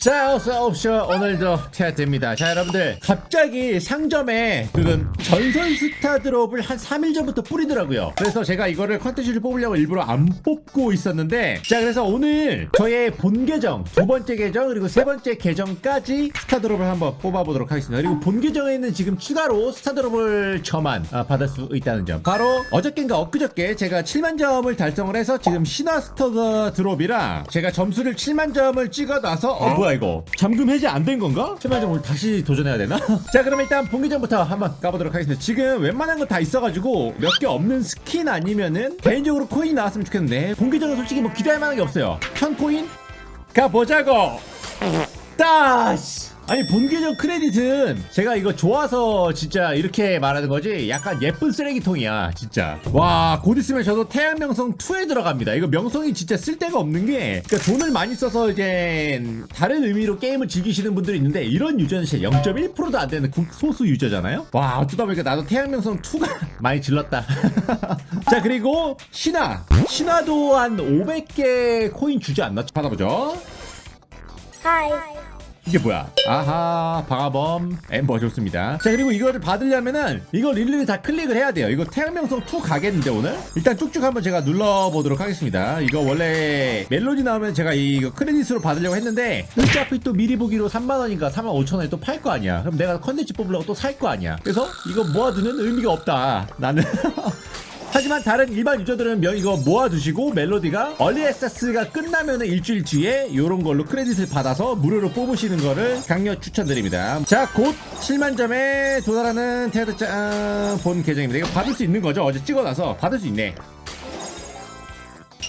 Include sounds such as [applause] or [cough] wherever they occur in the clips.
자, 어서 오십시오. 오늘도 태아입니다 자, 여러분들. 갑자기 상점에 그건 전설 스타 드롭을 한 3일 전부터 뿌리더라고요. 그래서 제가 이거를 컨텐츠를 뽑으려고 일부러 안 뽑고 있었는데, 자, 그래서 오늘 저의 본 계정, 두 번째 계정, 그리고 세 번째 계정까지 스타 드롭을 한번 뽑아보도록 하겠습니다. 그리고 본 계정에는 지금 추가로 스타 드롭을 저만 아, 받을 수 있다는 점. 바로 어저께인가 엊그저께 제가 7만 점을 달성을 해서 지금 신화 스타 드롭이랑 제가 점수를 7만 점을 찍어 놔서 어, 뭐야 이거 잠금 해제 안 된 건가? 7만 점 오늘 다시 도전해야 되나? [laughs] 자 그럼 일단 본계전부터 한번 가보도록 하겠습니다 지금 웬만한 거 다 있어가지고 몇 개 없는 스킨 아니면은 개인적으로 코인 나왔으면 좋겠는데 본계전은 솔직히 뭐 기대할 만한 게 없어요 1000코인? 가보자고 따시 아니 본계정 크레딧은 제가 이거 좋아서 진짜 이렇게 말하는 거지 약간 예쁜 쓰레기통이야 진짜. 와 곧 있으면 저도 태양명성 2에 들어갑니다. 이거 명성이 진짜 쓸데가 없는 게 그러니까 돈을 많이 써서 이제 다른 의미로 게임을 즐기시는 분들이 있는데 이런 유저는 진짜 0.1%도 안 되는 극소수 유저잖아요? 와 어쩌다 보니까 나도 태양명성 2가 [laughs] 많이 질렀다. [laughs] 자 그리고 신화. 신화도 한 500개 코인 주지 않나? 받아보죠. 하이. 이게 뭐야? 아하, 방화범, 엠버 좋습니다. 자, 그리고 이거를 받으려면은 이거 일일이 다 클릭을 해야 돼요. 이거 태양명성 2 가겠는데 오늘? 일단 쭉쭉 한번 제가 눌러보도록 하겠습니다. 이거 원래 멜로디 나오면 제가 이거 크레딧으로 받으려고 했는데 어차피 또 미리 보기로 3만원인가 3만 5천원에 또 팔 거 아니야. 그럼 내가 컨텐츠 뽑으려고 또 살 거 아니야. 그래서 이거 모아두는 의미가 없다. 나는. [laughs] 하지만 다른 일반 유저들은 명 이거 모아두시고 멜로디가 얼리 액세스가 끝나면 일주일 뒤에 이런 걸로 크레딧을 받아서 무료로 뽑으시는 거를 강력 추천드립니다. 자, 곧 7만 점에 도달하는 테드짱 본 계정입니다. 이거 받을 수 있는 거죠? 어제 찍어놔서 받을 수 있네.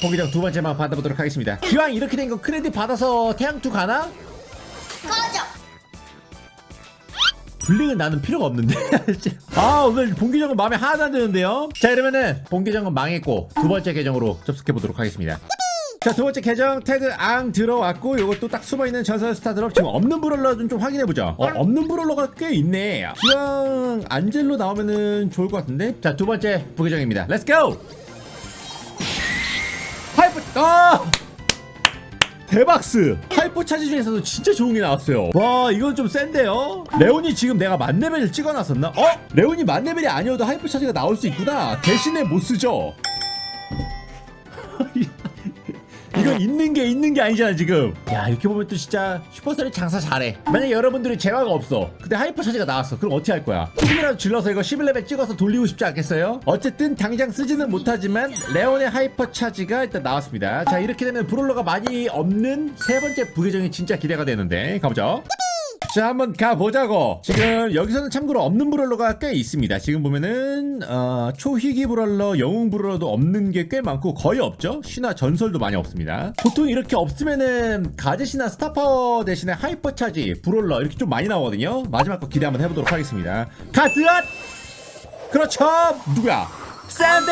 포기장 두 번째만 받아보도록 하겠습니다. 기왕 이렇게 된 거 크레딧 받아서 태양 투 가나? 블링은 나는 필요가 없는데. [laughs] 아, 오늘 본 계정은 마음에 하나도 안 드는데요? 자, 그러면은 본 계정은 망했고 두 번째 계정으로 접속해 보도록 하겠습니다. 자, 두 번째 계정 태그 앙 들어왔고 이것도 딱 숨어 있는 전설 스타 드롭 지금 없는 브롤러 좀, 좀 확인해보자. 어, 없는 브롤러가 꽤 있네. 기왕 안젤로 나오면은 좋을 것 같은데? 자, 두 번째 부계정입니다. 렛츠 고! 하이프, 아! 대박스! 하이퍼 차지 중에서도 진짜 좋은 게 나왔어요. 와, 이건 좀 센데요? 레온이 지금 내가 만레벨을 찍어놨었나? 어? 레온이 만레벨이 아니어도 하이퍼 차지가 나올 수 있구나. 대신에 못 쓰죠? 이거 있는 게 있는 게 아니잖아 지금. 야 이렇게 보면 또 진짜 슈퍼스타이 장사 잘해. 만약에 여러분들이 재화가 없어. 근데 하이퍼 차지가 나왔어. 그럼 어떻게 할 거야? 조금이라도 질러서 이거 11레벨 찍어서 돌리고 싶지 않겠어요? 어쨌든 당장 쓰지는 못하지만 레온의 하이퍼 차지가 일단 나왔습니다. 자 이렇게 되면 브롤러가 많이 없는 세 번째 부계정이 진짜 기대가 되는데 가보죠 자 한번 가보자고. 지금 여기서는 참고로 없는 브롤러가 꽤 있습니다. 지금 보면은 어, 초희기 브롤러 영웅 브롤러도 없는 게 꽤 많고 거의 없죠? 신화 전설도 많이 없습니다. 보통 이렇게 없으면은 가제신화 스타파워 대신에 하이퍼 차지 브롤러 이렇게 좀 많이 나오거든요? 마지막 거 기대 한번 해보도록 하겠습니다. 가스앗 그렇죠! 누구야? 샌디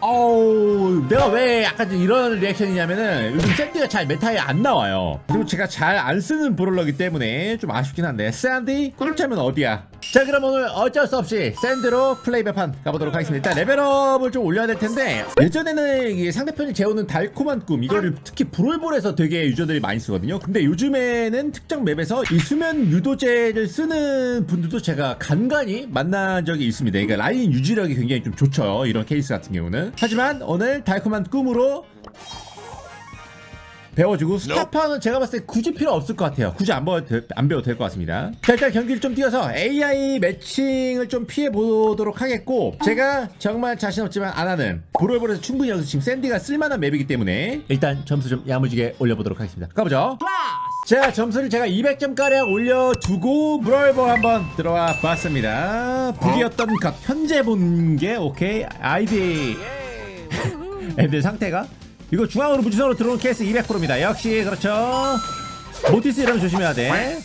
어우 내가 왜 약간 좀 이런 리액션이냐면은 요즘 샌디가 잘 메타에 안 나와요. 그리고 제가 잘 안 쓰는 브롤러기 때문에 좀 아쉽긴 한데 샌디? 꿀자면 어디야 자 그럼 오늘 어쩔 수 없이 샌드로 플레이 배판 가보도록 하겠습니다. 일단 레벨업을 좀 올려야 될 텐데 예전에는 이 상대편이 재우는 달콤한 꿈 이거를 특히 브롤볼에서 되게 유저들이 많이 쓰거든요. 근데 요즘에는 특정 맵에서 이 수면 유도제를 쓰는 분들도 제가 간간히 만난 적이 있습니다. 그러니까 라인 유지력이 굉장히 좀 좋죠 이런 케이스 같은 경우는. 하지만 오늘 달콤한 꿈으로 배워주고 스타파는 제가 봤을 때 굳이 필요 없을 것 같아요. 굳이 안, 배워도 될- 안 배워도 될 것 같습니다. 자, 일단 경기를 좀 뛰어서 AI 매칭을 좀 피해 보도록 하겠고 제가 정말 자신 없지만 안 하는 브롤볼에서 충분히 여기서 지금 샌디가 쓸만한 맵이기 때문에 일단 점수 좀 야무지게 올려보도록 하겠습니다. 가보죠. 자, 점수를 제가 200점가량 올려두고 브롤볼 한번 들어와 봤습니다. 북이었던 것 현재 본 게 오케이 아이디 애들 [laughs] 상태가 이거 중앙으로 무지성으로 들어오는 케이스 200%입니다. 역시 그렇죠. 모티스 이러면 조심해야 돼.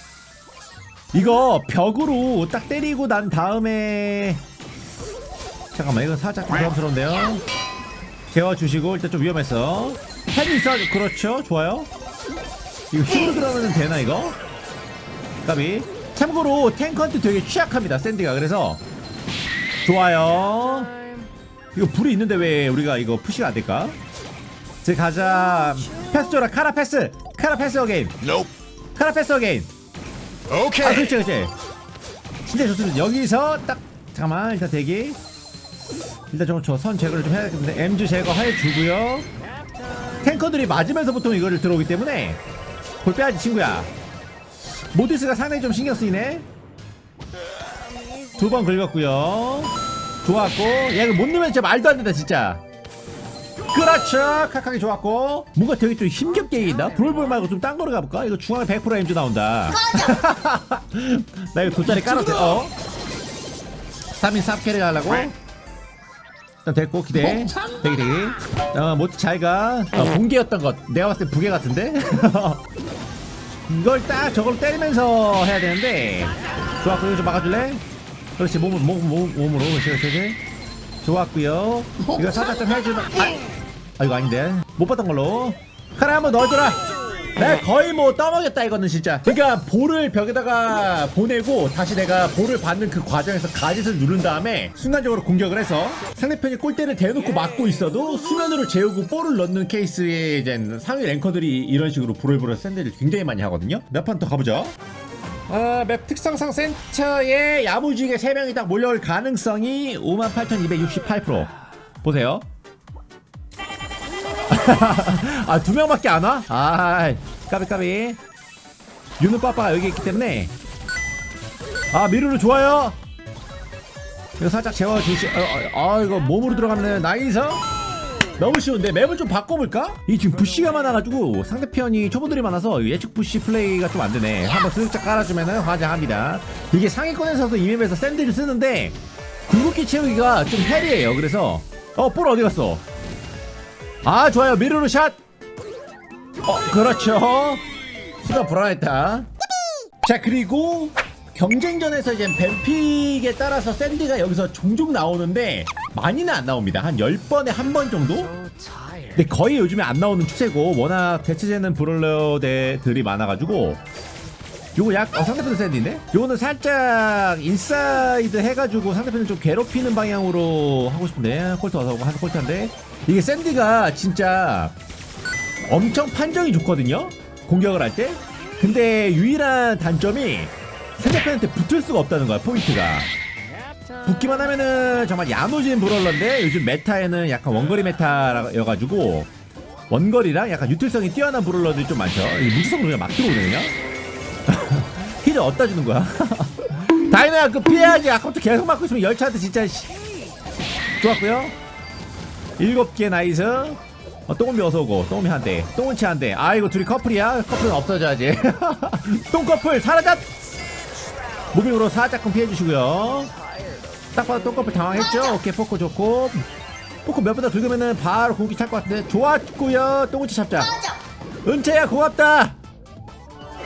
이거 벽으로 딱 때리고 난 다음에 잠깐만 이건 살짝 부담스러운데요. 재워주시고 일단 좀 위험했어. 펜이 있어 그렇죠. 좋아요. 이거 힘으로 들어가면 되나 이거? 까비. 참고로 탱커한테 되게 취약합니다. 샌디가 그래서 좋아요. 이거 불이 있는데 왜 우리가 이거 푸시가 안 될까? 제 가자. 패스 줘라 카라 패스. 카라 패스 어게인. Nope. 카라 패스 어게인. 아 Okay. 그렇지 그렇지. 진짜 좋습니다. 여기서 딱 잠깐만 일단 대기. 일단 좀저선 제거를 좀 해야겠는데 엠즈 제거해 주고요. 탱커들이 맞으면서 보통 이거를 들어오기 때문에 볼 빼야지 친구야. 모디스가 상당히 좀 신경 쓰이네. 두 번 긁었고요. 좋았고 야 이거 못 넣으면 진짜 말도 안 된다 진짜 그렇죠. 카카기 좋았고. 뭔가 되게 좀 힘겹게 이긴다? 브롤볼 말고 좀 딴 거로 가볼까? 이거 중앙에 100% 엠즈 나온다. [laughs] 나 이거 돗자리 깔았대 어? 3인 3캐리 하려고? 일단 됐고 기대. 대기 대기 어 모티 잘가? 어, 본계였던 것. 내가 봤을 때 부계 같은데? [laughs] 이걸 딱 저걸 때리면서 해야 되는데. 좋았고 이거 좀 막아줄래? 그렇지. 몸, 몸, 몸, 몸으로. 그렇지 그렇지. 좋았고요. 이거 살짝 좀 해주면. 아, 아 이거 아닌데. 못 봤던 걸로. 카라 한번 넣어줘라. 내가 거의 뭐 떠먹였다 이거는 진짜. 그러니까 볼을 벽에다가 보내고 다시 내가 볼을 받는 그 과정에서 가짓을 누른 다음에 순간적으로 공격을 해서 상대편이 골대를 대놓고 막고 있어도 수면으로 재우고 볼을 넣는 케이스에 이제 상위 랭커들이 이런 식으로 브롤브롤 샌드를 굉장히 많이 하거든요. 몇 판 더 가보죠. 아, 맵 특성상 센터에 야무지게 3명이 딱 몰려올 가능성이 58,268% 보세요 [laughs] 아, 두 명밖에 안 와? 아, 까비 까비. 유는 빠빠가 여기 있기 때문에. 아, 미루루 좋아요. 이거 살짝 재워 주시. 어, 어, 아, 이거 몸으로 들어가면 나이스. 너무 쉬운데 맵을 좀 바꿔볼까? 이 지금 부시가 많아가지고 상대편이 초보들이 많아서 예측 부시 플레이가 좀 안 되네. 한번 슬쩍 깔아주면은 화장합니다. 이게 상위권에서도 이 맵에서 샌드를 쓰는데 궁극기 채우기가 좀 헬이에요. 그래서 어, 볼 어디 갔어? 아 좋아요 미르르 샷. 어 그렇죠. 수가 불안했다. 자 그리고 경쟁전에서 이제 뱀픽에 따라서 샌디가 여기서 종종 나오는데 많이는 안 나옵니다. 한 10번에 한 번 정도? 근데 거의 요즘에 안 나오는 추세고 워낙 대체되는 브롤러들이 많아가지고 요거 약 어, 상대편 샌디네? 요거는 살짝 인사이드 해가지고 상대편을 좀 괴롭히는 방향으로 하고 싶은데 콜트 와서 한 콜트인데 이게 샌디가 진짜 엄청 판정이 좋거든요? 공격을 할 때? 근데 유일한 단점이 상대편한테 붙을 수가 없다는 거야 포인트가. 붙기만 하면은 정말 야무진 브롤러인데 요즘 메타에는 약간 원거리 메타여가지고 원거리랑 약간 유틸성이 뛰어난 브롤러들이 좀 많죠. 이 무지성으로 그냥 막 들어오네 그냥 [laughs] 힐을 어디다 주는 거야? [laughs] 다이너야 그 피해야지. 아까부터 계속 맞고 있으면 열차한테 진짜 씨. 좋았고요 일곱 개 나이스 어, 똥은비 어서오고 똥은비 한대 똥은 치 한 대. 아 이거 둘이 커플이야? 커플은 없어져야지. [laughs] 똥커플 사라졌! 무빙으로 살짝끔 피해주시고요. 딱 봐도 똥커플 당황했죠? 오케이 포코 좋고. 포코 몇번더 긁으면은 바로 공기 찰 것 같은데. 좋았고요. 똥은치 잡자. 꺼져. 은채야 고맙다.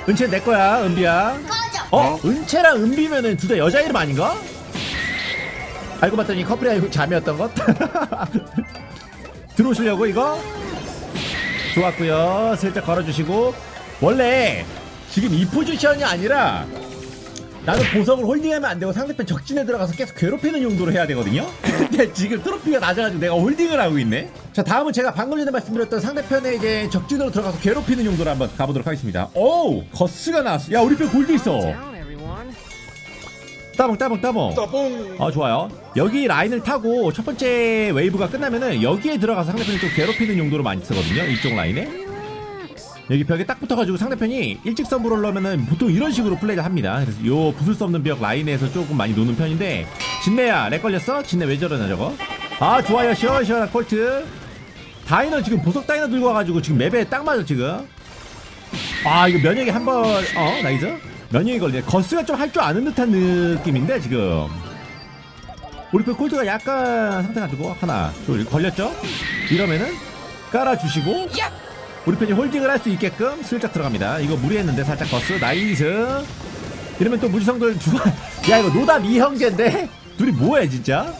은채 내 거야 은비야. 어? 은채랑 은비면은 둘 다 여자 이름 아닌가? 알고 봤더니 커플이 아니고 잠이었던 것? [laughs] 들어오시려고 이거? 좋았고요 슬쩍 걸어주시고 원래 지금 이 포지션이 아니라 나는 보석을 홀딩하면 안 되고 상대편 적진에 들어가서 계속 괴롭히는 용도로 해야 되거든요? [laughs] 근데 지금 트로피가 낮아가지고 내가 홀딩을 하고 있네? 자 다음은 제가 방금 전에 말씀드렸던 상대편에 이제 적진으로 들어가서 괴롭히는 용도로 한번 가보도록 하겠습니다 오우 거스가 나왔어 야 우리 편 골드 있어. 따봉 따봉 따봉. 아 좋아요. 여기 라인을 타고 첫 번째 웨이브가 끝나면은 여기에 들어가서 상대편을 좀 괴롭히는 용도로 많이 쓰거든요 이쪽 라인에. 여기 벽에 딱 붙어가지고 상대편이 일직선 브롤러면은 보통 이런 식으로 플레이를 합니다. 그래서 요 부술 수 없는 벽 라인에서 조금 많이 노는 편인데 진내야 렉 걸렸어? 진내 왜 저러나 저거? 아 좋아요. 시원시원한 콜트. 다이너 지금 보석 다이너 들고 와가지고 지금 맵에 딱 맞아 지금. 아 이거 면역이 한번 어 나이스 면역이 걸리네 거스가 좀 할 줄 아는 듯한 느낌인데 지금. 우리 편 콜트가 약간 상태가 좋고 하나 둘 걸렸죠? 이러면은 깔아주시고 우리 편이 홀딩을 할 수 있게끔 슬쩍 들어갑니다. 이거 무리했는데 살짝 거스. 나이스. 이러면 또 무지성들 두야 [laughs] 이거 노답 이형제인데? 둘이 뭐해 진짜?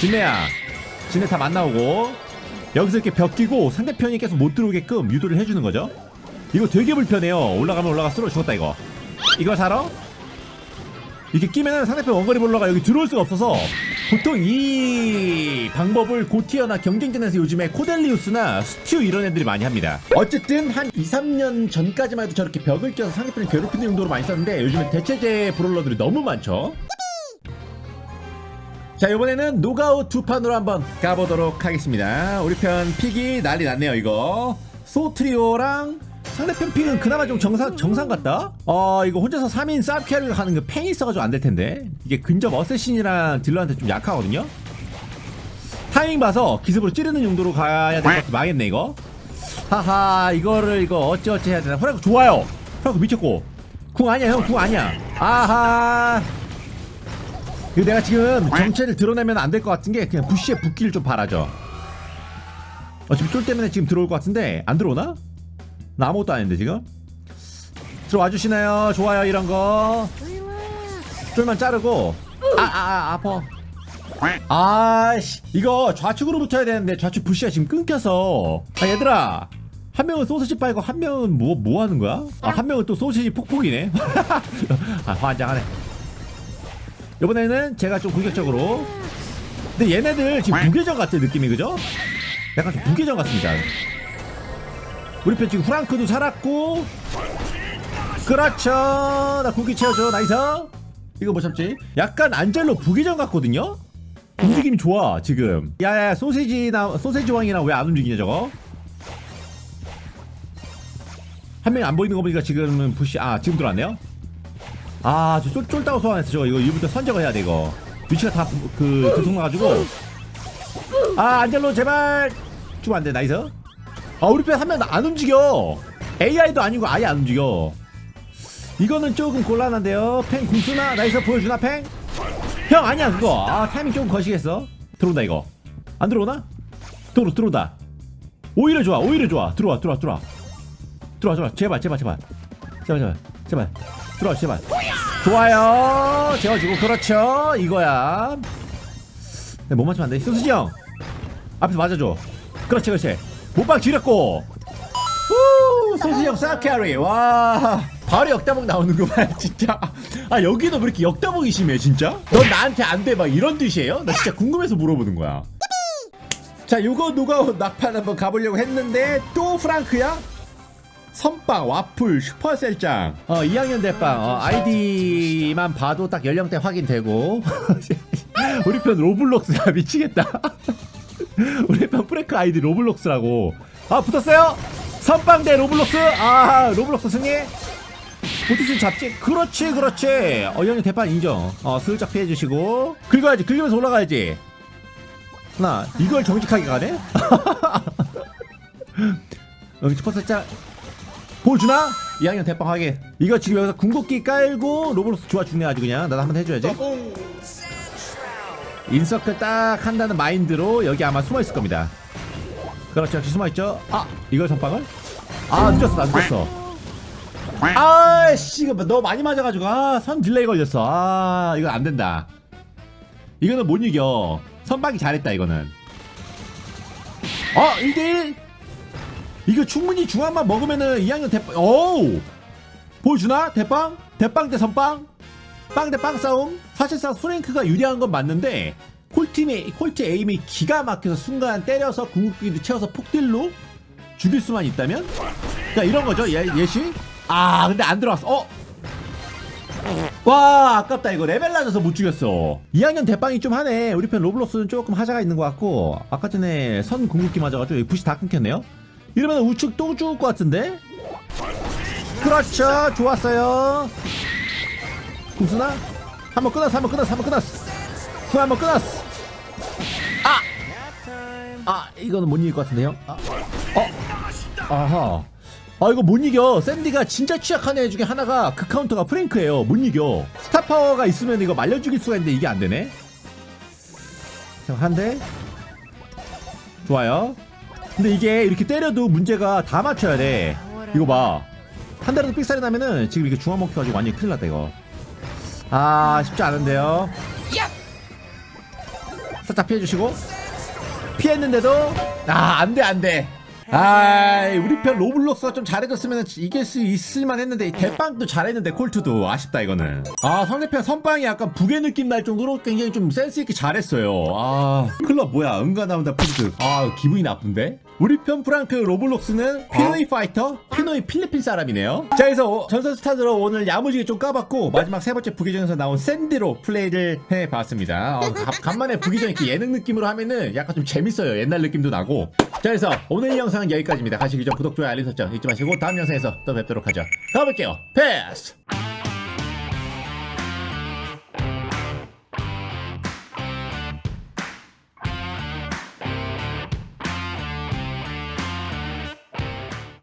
진내야 진내 다 만나오고. 여기서 이렇게 벽 끼고 상대편이 계속 못 들어오게끔 유도를 해주는 거죠 이거 되게 불편해요 올라가면 올라갈수록 죽었다 이거 이거 사러? 이렇게 끼면은 상대편 원거리 볼러가 여기 들어올 수가 없어서 보통 이 방법을 고티어나 경쟁전에서 요즘에 코델리우스나 스튜 이런 애들이 많이 합니다. 어쨌든 한 2, 3년 전까지만 해도 저렇게 벽을 껴서 상대편을 괴롭히는 용도로 많이 썼는데 요즘은 대체제 브롤러들이 너무 많죠. 자 이번에는 노가웃 두 판으로 한번 가보도록 하겠습니다. 우리 편 픽이 난리 났네요 이거. 소트리오랑 상대편 픽은 그나마 좀 정상, 정상 같다? 어 이거 혼자서 3인 쌉캐리를 하는 거 팽이 있어가지고 안 될 텐데. 이게 근접 어쌔신이랑 딜러한테 좀 약하거든요? 타이밍 봐서 기습으로 찌르는 용도로 가야 될 것 같아. 망했네 이거. 하하 이거를 이거 어찌어찌 해야 되나. 프랑크 좋아요. 프랑크 미쳤고. 궁 아니야 형. 궁 아니야. 아하. 이거 내가 지금 정체를 드러내면 안 될 것 같은 게 그냥 부시에 붓기를 좀 바라죠. 어차피 쫄 때문에 지금 들어올 것 같은데 안 들어오나? 나 아무것도 안 했는데 지금? 들어와 주시나요? 좋아요 이런 거. 쫄만 자르고. 아아 아, 아파. 아씨 이거 좌측으로 붙여야 되는데 좌측 부시가 지금 끊겨서. 아 얘들아 한 명은 소시지 빨고 한 명은 뭐 뭐 하는 거야? 아 한 명은 또 소시지 폭폭이네. [laughs] 아 환장하네. 이번에는 제가 좀 공격적으로. 근데 얘네들 지금 무계정 같은 느낌이 그죠? 약간 좀 무계정 같습니다 우리 편 지금 프랑크도 살았고. 그렇죠. 나 국기 채워줘. 나이스 이거 뭐 참지? 약간 안젤로 부기전 같거든요? 움직임이 좋아 지금. 야야 소세지나 소세지 왕이나 왜안 움직이냐 저거? 한 명이 안 보이는 거 보니까 지금은 부시 아 지금 들어왔네요? 아저 쫄, 쫄다고 소환했어 저거. 이거 이부터 선적을 해야 돼 이거. 위치가 다그 들통나가지고. 아 안젤로 제발! 주면 안돼 나이스 아 우리 편 한 명 안 움직여. AI도 아니고 아예 안 움직여. 이거는 조금 곤란한데요. 팽 궁수나 나이스 보여주나 팽? 형 아니야 그거. 아 타이밍 조금 거시겠어. 들어온다 이거. 안 들어오나? 들어 들어온다. 오히려 좋아 오히려 좋아. 들어와 들어와 들어와. 들어와 들어와 제발 제발 제발. 제발 제발 제발. 들어와 제발. 좋아요. 재워주고. 그렇죠. 이거야. 네, 못 맞추면 안돼. 소수지 형. 앞에서 맞아줘. 그렇지 그렇지 못박 지렸고. 후 소수지 형 싹캐리. 와 바로 역다봉 나오는구만 [laughs] 진짜. 아 여기도 왜 이렇게 역다봉이 심해 진짜? 넌 나한테 안 돼 막 이런 뜻이에요? 나 진짜 궁금해서 물어보는 거야. 자 요거 누가 낙판 한번 가보려고 했는데 또 프랑크야? 선빵, 와플, 슈퍼셀장. 어 2학년 대빵. 어, 아이디만 봐도 딱 연령대 확인되고. [laughs] 우리 편 로블록스야 미치겠다. [laughs] 우리 편 프레크 아이디 로블록스라고. 아 붙었어요? 선빵 대 로블록스? 아 로블록스 승리. 보트슨 잡지. 그렇지 그렇지. 어 형님 대판 인정. 어 슬쩍 피해주시고. 긁어야지. 긁으면서 올라가야지. 하나 이걸 정직하게 가네? [laughs] 여기 슈퍼셀장 보여주나? 2학년 대빵 하게. 이거 지금 여기서 궁극기 깔고 로블록스 좋아 죽네 아주 그냥. 나도 한번 해줘야지. 인서클 딱 한다는 마인드로 여기 아마 숨어있을 겁니다 그렇죠. 역시 숨어있죠? 아 이걸 선빵을? 아 늦었어 나 늦었어. 아씨 이거 너 많이 맞아가지고. 아선 딜레이 걸렸어. 아 이거 안된다. 이거는 못 이겨. 선빵이 잘했다 이거는. 어 1대1 이거 충분히 중앙만 먹으면은 2학년 대빵 오우! 보여주나? 대빵? 대빵 대 선빵? 빵 대 빵 싸움? 사실상 프랭크가 유리한 건 맞는데 콜팀의 콜트 에임이 기가 막혀서 순간 때려서 궁극기도 채워서 폭딜로 죽일 수만 있다면? 그러니까 이런 거죠. 예, 예시? 아 근데 안 들어왔어. 어? 와 아깝다 이거. 레벨 낮아서 못 죽였어. 2학년 대빵이 좀 하네. 우리 편 로블록스는 조금 하자가 있는 것 같고 아까 전에 선 궁극기 맞아가지고 여기 붓이 다 끊겼네요. 이러면 우측 또 죽을 것 같은데? 그렇죠. 좋았어요. 궁수나? 한번 끊었어 한번 끊었어 한번 끊었어. 후 한번 끊었어. 아! 아 이거는 못 이길 것 같은데요? 아, 어? 아하. 아 이거 못 이겨. 샌디가 진짜 취약한 애 중에 하나가 그 카운터가 프랭크예요. 못 이겨. 스타 파워가 있으면 이거 말려 죽일 수가 있는데 이게 안 되네. 한대. 좋아요. 근데 이게 이렇게 때려도 문제가 다 맞춰야 돼. 이거 봐한 대라도 삑살이 나면은 지금 이게 중앙 먹혀가지고 완전히 큰일 났다 이거. 아 쉽지 않은데요. 살짝 피해주시고 피했는데도? 아 안돼 안돼. 아이 우리 편 로블록스가 좀 잘해줬으면 이길 수 있을만 했는데 이 대빵도 잘했는데 콜트도. 아쉽다 이거는. 아 상대편 선빵이 약간 북의 느낌 날 정도로 굉장히 좀 센스있게 잘했어요. 아 클럽 뭐야? 응가 나온다 푸드 아 기분이 나쁜데 우리 편 프랑크 로블록스는 피노이 파이터 피노이 필리핀 사람이네요. 자 그래서 전설 스타드로 오늘 야무지게 좀 까봤고 마지막 세 번째 부기전에서 나온 샌디로 플레이를 해봤습니다. 어, 가- 간만에 부기전 이렇게 예능 느낌으로 하면은 약간 좀 재밌어요. 옛날 느낌도 나고. 자 그래서 오늘 이 영상은 여기까지입니다. 가시기 전 구독 좋아요 알림 설정 잊지 마시고 다음 영상에서 또 뵙도록 하죠. 가볼게요. 패스